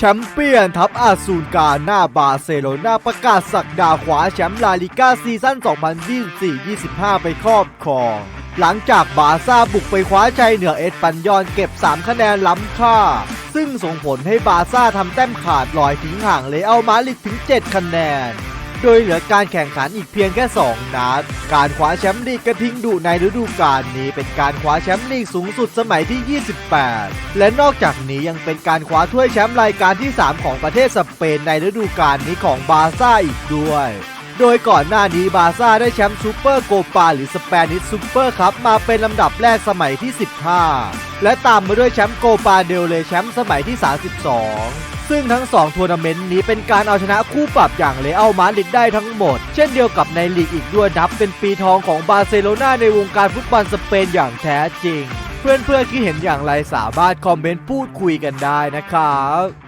แชมเปี้ยนทัพอาซูนกาหน้าบาร์เซโลนาประกาศสักดาขวาแชมป์ลาลิก้าซีซั่น 2024-25 ไปครอบครองหลังจากบาร์ซ่าบุกไปคว้าชัยเหนือเอสปันยอนเก็บ 3 คะแนนล้ำค่า ซึ่งส่งผลให้บาร์ซ่าทำแต้มขาดลอยทิ้งห่างเลอัลมาลิดถึง 7 คะแนน โดยเหลือการแข่งขันอีกเพียงแค่ 2 นัด การคว้าแชมป์ลีกกระทิงดุในฤดูกาลนี้เป็นการคว้าแชมป์ลีกสูงสุดสมัยที่ 28 และนอกจากนี้ยังเป็นการคว้าถ้วยแชมป์รายการที่ 3 ของประเทศสเปนในฤดูกาลนี้ของบาร์ซ่าอีกด้วย โดยก่อนหน้านี้บาซ่าได้แชมป์ซูเปอร์โกปาหรือสเปนิชซูเปอร์คัพมาเป็นลำดับแรกสมัยที่ 15 และตามมาด้วยแชมป์โกปาเดลเลแชมป์สมัยที่ 32 ซึ่งทั้ง 2 ทัวร์นาเมนต์นี้เป็นการเอาชนะคู่ปรับอย่างเลอัลมาดริดได้ทั้งหมด เช่นเดียวกับในลีกอีกด้วยนับเป็นปีทองของบาร์เซโลนาในวงการฟุตบอลสเปนอย่างแท้จริง เพื่อนๆคิดเห็นอย่างไรสามารถคอมเมนต์พูดคุยกันได้นะครับ